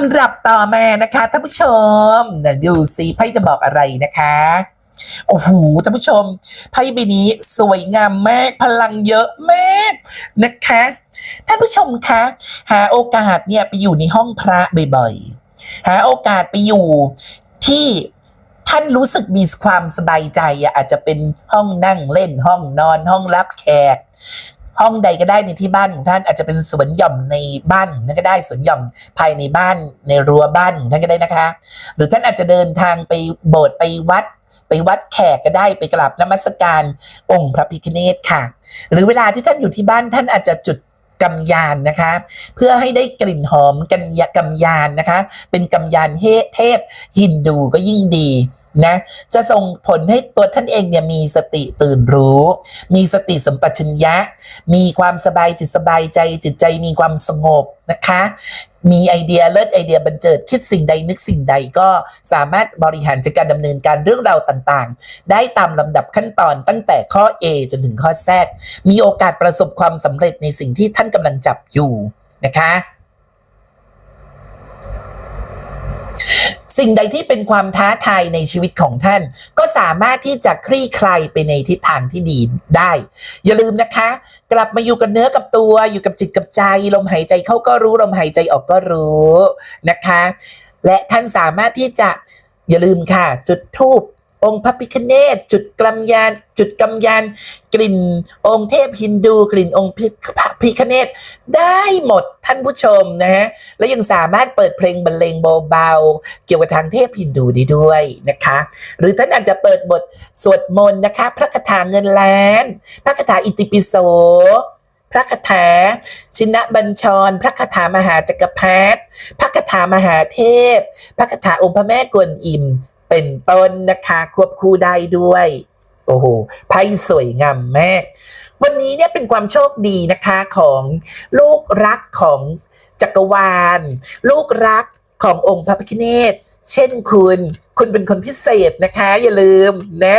ำรับต่อมานะคะท่านผู้ชมเดี๋ยวดูซิไพ่จะบอกอะไรนะคะโอ้โหท่านผู้ชมไพ่ใบนี้สวยงามมากพลังเยอะมากนะคะท่านผู้ชมคะหาโอกาสเนี่ยไปอยู่ในห้องพระบ่อยๆหาโอกาสไปอยู่ที่ท่านรู้สึกมีความสบายใจอะอาจจะเป็นห้องนั่งเล่นห้องนอนห้องรับแขก ห้องใดก็ได้ในที่บ้านของท่านอาจจะเป็นสวนหย่อมในบ้านของท่านก็ได้สวนหย่อมภายในบ้านในรั้วบ้านของท่านก็ได้นะคะ หรือท่านอาจจะเดินทางไปโบสถ์ไปวัด ไปวัดแขกก็ได้ไปกราบนมัสการองค์พระพิฆเนศค่ะ หรือเวลาที่ท่านอยู่ที่บ้านท่านอาจจะจุดกำยานนะคะ เพื่อให้ได้กลิ่นหอมกันยกำยานนะคะ เป็นกำยานเฮเทพฮินดูก็ยิ่งดี นะจะส่งผลให้ตัวท่านเองเนี่ยมีสติตื่นรู้ มีสติสัมปชัญญะ มีความสบายจิตสบายใจจิตใจมีความสงบนะคะ มีไอเดียเลิศไอเดียบันเจิดคิดสิ่งใดนึกสิ่งใดก็สามารถบริหารจัดการดำเนินการเรื่องราวต่างๆ ได้ตามลำดับขั้นตอนตั้งแต่ข้อ A จนถึงข้อ Z มีโอกาสประสบความสำเร็จในสิ่งที่ท่านกำลังจับอยู่นะคะ สิ่งใดที่เป็นความท้าทายในชีวิตของท่าน ก็สามารถที่จะคลี่คลายไปในทิศทางที่ดีได้ อย่าลืมนะคะ กลับมาอยู่กับเนื้อกับตัวอยู่กับจิตกับใจ ลมหายใจเข้าก็รู้ลมหายใจออกก็รู้นะคะ และท่านสามารถที่จะอย่าลืมค่ะ จุดทูบ องค์พระพิคเนตจุดกำยานจุดกำยานกลิ่น องค์เทพฮินดู กลิ่นองค์พระพิคเนตได้หมดท่านผู้ชมนะฮะและยังสามารถเปิดเพลงบรรเลงเบาๆเกี่ยวกับทางเทพฮินดูได้ด้วยนะคะ หรือท่านอาจจะเปิดบทสวดมนต์นะคะ พระคาถาเงินล้าน พระคาถาอิติปิโสพระคาถาชินะบัญชร พระคาถามหาจักรพรรดิพระคาถามหาเทพ พระคาถาองค์พระแม่กวนอิม เป็นต้นนะคะควบคู่ได้ด้วย โอ้โหไพ่สวยงามมากวันนี้เนี่ยเป็นความโชคดีนะคะของลูกรักของจักรวาล ลูกรักขององค์พระพิฆเนศเช่นคุณ คุณเป็นคนพิเศษนะคะ อย่าลืมนะ